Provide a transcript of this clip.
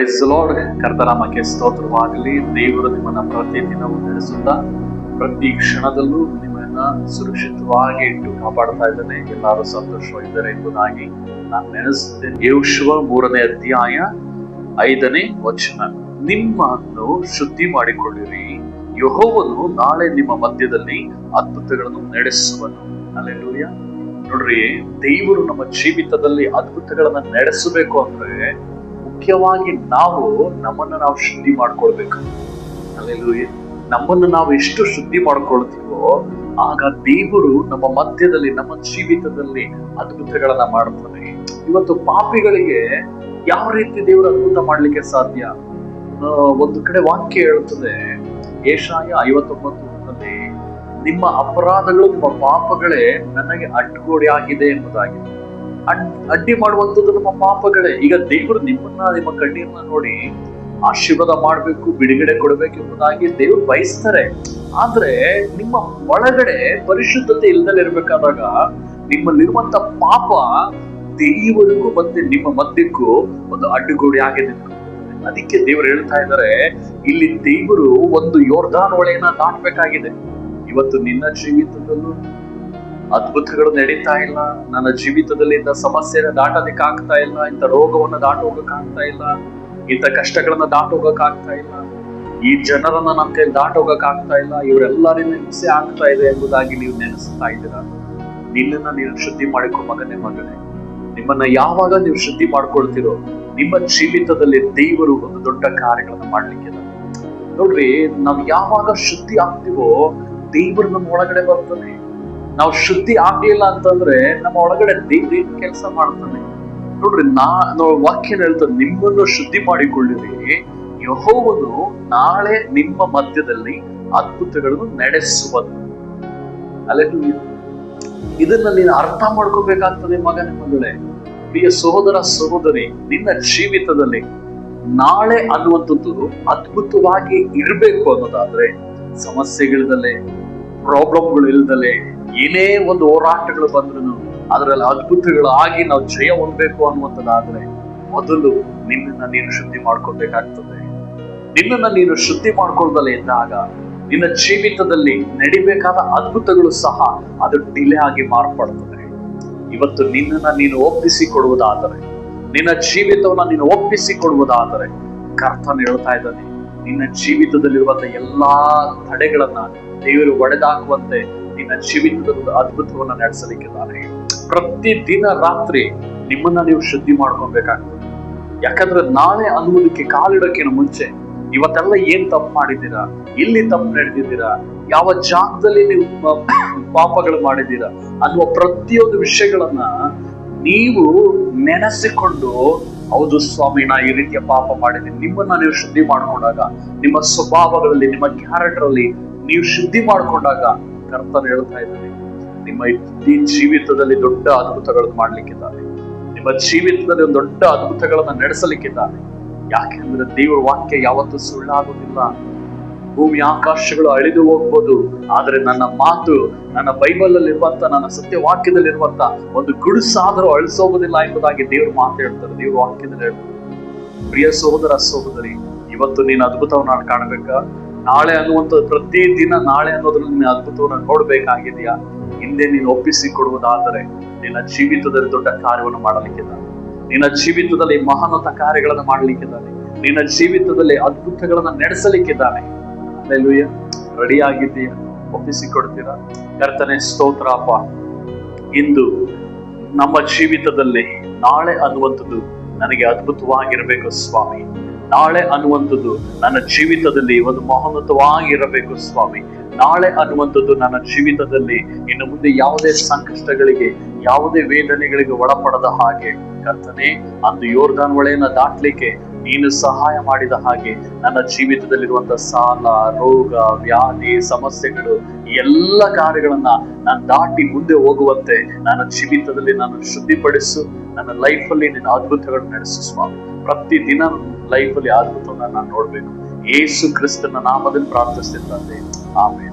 Price lord ಕರ್ತನಾಮಕ್ಕೆ ಸ್ತೋತ್ರವಾಗಲಿ. ದೇವರು ನಿಮ್ಮನ್ನ ಪ್ರತಿದಿನವೂ ನಡೆಸುತ್ತಾ ಪ್ರತಿ ಕ್ಷಣದಲ್ಲೂ ನಿಮ್ಮನ್ನ ಸುರಕ್ಷಿತವಾಗಿ ಇಟ್ಟು ಕಾಪಾಡ್ತಾ ಇದ್ದಾನೆ. ಎಲ್ಲರೂ ಸಂತೋಷವಾಗಿದ್ದಾರೆ ಎಂಬುದಾಗಿ ನಾನು ನೆನೆಸುತ್ತೇನೆ. ಯೋಶುವ ಮೂರನೇ ಅಧ್ಯಾಯ ಐದನೇ ವಚನ. ನಿಮ್ಮನ್ನು ಶುದ್ಧಿ ಮಾಡಿಕೊಳ್ಳಿರಿ. ಯಹೋವನು ನಾಳೆ ನಿಮ್ಮ ಮಧ್ಯದಲ್ಲಿ ಅದ್ಭುತಗಳನ್ನು ನಡೆಸುವನು. ಅಲ್ಲೆಲ್ಲೂಯ ನೋಡ್ರಿ, ದೇವರು ನಮ್ಮ ಜೀವಿತದಲ್ಲಿ ಅದ್ಭುತಗಳನ್ನ ನಡೆಸಬೇಕು ಅಂದ್ರೆ ಮುಖ್ಯವಾಗಿ ನಾವು ನಮ್ಮನ್ನ ನಾವು ಶುದ್ಧಿ ಮಾಡ್ಕೊಳ್ಬೇಕು. ಅಲ್ಲೆಲ್ಲೂ ನಮ್ಮನ್ನು ನಾವು ಎಷ್ಟು ಶುದ್ಧಿ ಮಾಡ್ಕೊಳ್ತೀವೋ, ಆಗ ದೇವರು ನಮ್ಮ ಮಧ್ಯದಲ್ಲಿ, ನಮ್ಮ ಜೀವಿತದಲ್ಲಿ ಅದ್ಭುತಗಳನ್ನ ಮಾಡ್ತಾನೆ. ಇವತ್ತು ಪಾಪಿಗಳಿಗೆ ಯಾವ ರೀತಿ ದೇವರು ಅದ್ಭುತ ಮಾಡ್ಲಿಕ್ಕೆ ಸಾಧ್ಯ? ಒಂದು ಕಡೆ ವಾಕ್ಯ ಹೇಳುತ್ತದೆ, ಏಷಾಯ ಐವತ್ತೊಂಬತ್ತರಲ್ಲಿ ನಿಮ್ಮ ಅಪರಾಧಗಳು ನಿಮ್ಮ ಪಾಪಗಳೇ ನನಗೆ ಅಡ್ಡಗೋಡೆ ಆಗಿದೆ ಎಂಬುದಾಗಿ. ಅಡ್, ಅಡ್ಡಿ ಮಾಡುವಂಥದ್ದು ನಮ್ಮ ಪಾಪಗಳೇ. ಈಗ ದೇವರು ನಿಮ್ಮನ್ನ, ನಿಮ್ಮ ಕಣ್ಣೀರನ್ನ ನೋಡಿ ಆಶೀರ್ವಾದ ಮಾಡಬೇಕು, ಬಿಡುಗಡೆ ಕೊಡಬೇಕು ಎಂಬುದಾಗಿ ದೇವರು ಬಯಸ್ತಾರೆ. ಆದ್ರೆ ನಿಮ್ಮ ಒಳಗಡೆ ಪರಿಶುದ್ಧತೆ ಇಲ್ದಲೆ ಇರ್ಬೇಕಾದಾಗ ನಿಮ್ಮಲ್ಲಿರುವಂತ ಪಾಪ ದೇವರಿಗೂ ಮತ್ತೆ ನಿಮ್ಮ ಮಧ್ಯಕ್ಕೂ ಒಂದು ಅಡ್ಡುಗೋಡಿ ಆಗಿದೆ ಅದಕ್ಕೆ ದೇವರು ಹೇಳ್ತಾ ಇದ್ದಾರೆ, ಇಲ್ಲಿ ದೇವರು ಒಂದು ಯೋರ್ಧಾನ ಒಳೆಯನ್ನ ದಾಟಬೇಕಾಗಿದೆ ಇವತ್ತು ನಿನ್ನ ಜೀವಿತದಲ್ಲೂ ಅದ್ಭುತಗಳು ನಡೀತಾ ಇಲ್ಲ. ನನ್ನ ಜೀವಿತದಲ್ಲಿ ಇಂಥ ಸಮಸ್ಯೆನ ದಾಟೋದಕ್ಕೆ ಆಗ್ತಾ ಇಲ್ಲ. ಇಂಥ ರೋಗವನ್ನ ದಾಟ ಹೋಗಕ್ ಆಗ್ತಾ ಇಲ್ಲ. ಇಂಥ ಕಷ್ಟಗಳನ್ನ ದಾಟ ಹೋಗಕ್ ಆಗ್ತಾ ಇಲ್ಲ. ಈ ಜನರನ್ನ ನಮ್ಮ ಕೈ ದಾಟ ಹೋಗಕ್ ಆಗ್ತಾ ಇಲ್ಲ. ಇವರೆಲ್ಲರಿಂದ ಹಿಂಸೆ ಆಗ್ತಾ ಇದೆ ಎಂಬುದಾಗಿ ನೀವು ನೆನೆಸ್ತಾ ಇದ್ದೀರಾ? ನಿನ್ನನ್ನ ನೀವು ಶುದ್ಧಿ ಮಾಡಿಕೊ ಮಗನೇ ಮಗನೇ ನಿಮ್ಮನ್ನ ಯಾವಾಗ ನೀವು ಶುದ್ಧಿ ಮಾಡ್ಕೊಳ್ತಿರೋ, ನಿಮ್ಮ ಜೀವಿತದಲ್ಲಿ ದೇವರು ಒಂದು ದೊಡ್ಡ ಕಾರ್ಯಗಳನ್ನ ಮಾಡ್ಲಿಕ್ಕೆ ನೋಡ್ರಿ, ನಾವು ಯಾವಾಗ ಶುದ್ಧಿ ಆಗ್ತೀವೋ, ದೇವರು ನಮ್ಮ ಒಳಗಡೆ ಬರ್ತಾನೆ. ನಾವು ಶುದ್ಧಿ ಆಗ್ಲಿಲ್ಲ ಅಂತಂದ್ರೆ ನಮ್ಮ ಒಳಗಡೆ ದೇವ್ರ ಏನ್ ಕೆಲಸ ಮಾಡ್ತಾನೆ. ನೋಡ್ರಿ, ನಾ, ನಾವು ವಾಕ್ಯ ಹೇಳ್ತಾರೆ ನಿಮ್ಮನ್ನು ಶುದ್ಧಿ ಮಾಡಿಕೊಳ್ಳಿರಿ. ಯಹೋವನು ನಾಳೆ ನಿಮ್ಮ ಮಧ್ಯದಲ್ಲಿ ಅದ್ಭುತಗಳನ್ನು ನಡೆಸುವನು. ಅಲ್ಲೇ ಇದನ್ನ ನೀನು ಅರ್ಥ ಮಾಡ್ಕೋಬೇಕಾಗ್ತದೆ ಮಗನ, ಮಗಳೇ. ಪ್ರಿಯ ಸಹೋದರ, ಸಹೋದರಿ, ನಿನ್ನ ಜೀವಿತದಲ್ಲಿ ನಾಳೆ ಅನ್ನುವಂಥದ್ದು ಅದ್ಭುತವಾಗಿ ಇರಬೇಕು ಅನ್ನೋದಾದ್ರೆ ಸಮಸ್ಯೆಗಳಿಲ್ದಲೆ ಪ್ರಾಬ್ಲಮ್ಗಳು ಇಲ್ದಲೆ ಏನೇ ಒಂದು ಹೋರಾಟಗಳು ಬಂದ್ರು ಅದರಲ್ಲಿ ಅದ್ಭುತಗಳು ಆಗಿ ನಾವು ಜಯ ಹೊಂದಬೇಕು ಅನ್ನುವಂಥದ್ದಾದ್ರೆ ಮೊದಲು ನಿನ್ನನ್ನ ನೀನು ಶುದ್ಧಿ ಮಾಡ್ಕೊಳ್ಬೇಕಾಗ್ತದೆ. ನಿನ್ನನ್ನ ನೀನು ಶುದ್ಧಿ ಮಾಡ್ಕೊಳ್ದಲೇ ಇದ್ದಾಗ ನಿನ್ನ ಜೀವಿತದಲ್ಲಿ ನಡಿಬೇಕಾದ ಅದ್ಭುತಗಳು ಸಹ ಅದು ಡಿಲೇ ಆಗಿ ಮಾರ್ಪಡ್ತದೆ. ಇವತ್ತು ನಿನ್ನನ್ನ ನೀನು ಒಪ್ಪಿಸಿ ಕೊಡುವುದಾದರೆ ನಿನ್ನ ಜೀವಿತವನ್ನ ನೀನು ಒಪ್ಪಿಸಿ ಕೊಡುವುದಾದರೆ ಕರ್ತನ ಹೇಳ್ತಾ ಇದ್ದಾನೆ, ನಿನ್ನ ಜೀವಿತದಲ್ಲಿರುವಂತ ಎಲ್ಲಾ ತಡೆಗಳನ್ನ ದೇವರು ಒಡೆದಾಕುವಂತೆ ನಿನ್ನ ಜೀವಿತದ ಒಂದು ಅದ್ಭುತವನ್ನ ನಡೆಸಲಿಕ್ಕಿದ್ದಾನೆ ಪ್ರತಿ ದಿನ ರಾತ್ರಿ ನಿಮ್ಮನ್ನ ನೀವು ಶುದ್ಧಿ ಮಾಡ್ಕೊಬೇಕಾಗ್ತದೆ ಯಾಕಂದ್ರೆ ನಾಳೆ ಅನ್ನೋದಕ್ಕೆ ಕಾಲಿಡೋಕ್ಕಿಂತ ಮುಂಚೆ ಇವತ್ತೆಲ್ಲ ಏನ್ ತಪ್ಪು ಮಾಡಿದ್ದೀರಾ? ಎಲ್ಲಿ ತಪ್ಪು ನಡೆದಿದ್ದೀರಾ? ಯಾವ ಜಾಗದಲ್ಲಿ ನೀವು ಪಾಪಗಳು ಮಾಡಿದ್ದೀರಾ? ಅನ್ನುವ ಪ್ರತಿಯೊಂದು ವಿಷಯಗಳನ್ನ ನೀವು ನೆನೆಸಿಕೊಂಡು, ಹೌದು ಸ್ವಾಮಿ, ನಾ ಈ ರೀತಿಯ ಪಾಪ ಮಾಡಿದ್ದೀನಿ. ನಿಮ್ಮನ್ನ ನೀವು ಶುದ್ಧಿ ಮಾಡ್ಕೊಂಡಾಗ, ನಿಮ್ಮ ಸ್ವಭಾವಗಳಲ್ಲಿ, ನಿಮ್ಮ ಕ್ಯಾರೆಕ್ಟರ್ ಅಲ್ಲಿ ನೀವು ಶುದ್ಧಿ ಮಾಡ್ಕೊಂಡಾಗ ಕರ್ತನ ಹೇಳ್ತಾ ಇದ್ದಾನೆ ನಿಮ್ಮ ಇಡೀ ಜೀವಿತದಲ್ಲಿ ದೊಡ್ಡ ಅದ್ಭುತಗಳನ್ನು ಮಾಡ್ಲಿಕ್ಕಿದ್ದಾನೆ ನಿಮ್ಮ ಜೀವಿತದಲ್ಲಿ ಒಂದು ದೊಡ್ಡ ಅದ್ಭುತಗಳನ್ನ ನಡೆಸಲಿಕ್ಕಿದ್ದಾನೆ ಯಾಕೆಂದ್ರೆ ದೇವರ ವಾಕ್ಯ ಯಾವತ್ತೂ ಸುಳ್ಳಾಗುವುದಿಲ್ಲ. ಭೂಮಿ ಆಕಾಶಗಳು ಅಳಿದು ಹೋಗ್ಬೋದು. ಆದ್ರೆ ನನ್ನ ಮಾತು, ನನ್ನ ಬೈಬಲ್ ಅಲ್ಲಿ ಇರುವಂತ ನನ್ನ ಸತ್ಯ ವಾಕ್ಯದಲ್ಲಿರುವಂತ ಒಂದು ಗುಡುಸಾದರೂ ಅಳಿಸೋಗುದಿಲ್ಲ ಎಂಬುದಾಗಿ ದೇವ್ರ ಮಾತು ಹೇಳ್ತಾರೆ. ದೇವ್ರ ವಾಕ್ಯದಲ್ಲಿ ಹೇಳ್ತಾರೆ. ಪ್ರಿಯ ಸಹೋದರ, ಸಹೋದರಿ, ಇವತ್ತು ನೀನು ಅದ್ಭುತವನ್ನ ಕಾಣಬೇಕಾ? ನಾಳೆ ಅನ್ನುವಂಥದ್ದು ಪ್ರತಿ ದಿನ ನಾಳೆ ಅನ್ನೋದ್ರಲ್ಲಿ ನಿನ್ನ ಅದ್ಭುತವನ್ನ ನೋಡ್ಬೇಕಾಗಿದೆಯಾ? ಹಿಂದೆ ನೀನು ಒಪ್ಪಿಸಿ ಕೊಡುವುದಾದರೆ ನಿನ್ನ ಜೀವಿತದಲ್ಲಿ ದೊಡ್ಡ ಕಾರ್ಯವನ್ನು ಮಾಡಲಿಕ್ಕಿದ್ದಾನೆ ನಿನ್ನ ಜೀವಿತದಲ್ಲಿ ಮಹಾನತ ಕಾರ್ಯಗಳನ್ನು ಮಾಡಲಿಕ್ಕಿದ್ದಾನೆ ನಿನ್ನ ಜೀವಿತದಲ್ಲಿ ಅದ್ಭುತಗಳನ್ನ ನಡೆಸಲಿಕ್ಕಿದ್ದಾನೆ ಅಲ್ಲೆಲ್ಲೂಯ್ಯ ರೆಡಿ ಒಪ್ಪಿಸಿ ಕೊಡ್ತೀರಾ ಕರ್ತನೆ ಸ್ತೋತ್ರಪ್ಪ ಇಂದು ನಮ್ಮ ಜೀವಿತದಲ್ಲಿ ನಾಳೆ ಅನ್ನುವಂಥದ್ದು ನನಗೆ ಅದ್ಭುತವಾಗಿರಬೇಕು ಸ್ವಾಮಿ. ನಾಳೆ ಅನ್ನುವಂಥದ್ದು ನನ್ನ ಜೀವಿತದಲ್ಲಿ ಒಂದು ಮಹೋನ್ನತವಾಗಿರಬೇಕು ಸ್ವಾಮಿ. ನಾಳೆ ಅನ್ನುವಂಥದ್ದು ನನ್ನ ಜೀವಿತದಲ್ಲಿ ಇನ್ನು ಮುಂದೆ ಯಾವುದೇ ಸಂಕಷ್ಟಗಳಿಗೆ, ಯಾವುದೇ ವೇದನೆಗಳಿಗೆ ಒಳಪಡದ ಹಾಗೆ ಕರ್ತನೆ, ಅಂದು ಯೋರ್ದಾನ್ ಒಳೆಯನ್ನ ದಾಟ್ಲಿಕ್ಕೆ ನೀನು ಸಹಾಯ ಮಾಡಿದ ಹಾಗೆ ನನ್ನ ಜೀವಿತದಲ್ಲಿರುವಂತಹ ಸಾಲ, ರೋಗ, ವ್ಯಾಧಿ, ಸಮಸ್ಯೆಗಳು ಎಲ್ಲ ಕಾರ್ಯಗಳನ್ನ ನಾನು ದಾಟಿ ಮುಂದೆ ಹೋಗುವಂತೆ ನನ್ನ ಜೀವಿತದಲ್ಲಿ ನಾನು ಶುದ್ಧಿಪಡಿಸು, ನನ್ನ ಲೈಫಲ್ಲಿ ನಿನ್ನ ಅದ್ಭುತಗಳನ್ನು ನಡೆಸು ಸ್ವಾಮಿ. ಪ್ರತಿ ದಿನ ಲೈಫಲ್ಲಿ ಅದ್ಭುತವನ್ನ ನಾನು ನೋಡ್ಬೇಕು ಏಸು ಕ್ರಿಸ್ತನ ನಾಮದಲ್ಲಿ ಪ್ರಾರ್ಥಿಸ್ತಿದ್ದಾರೆ ಆಮೇಲೆ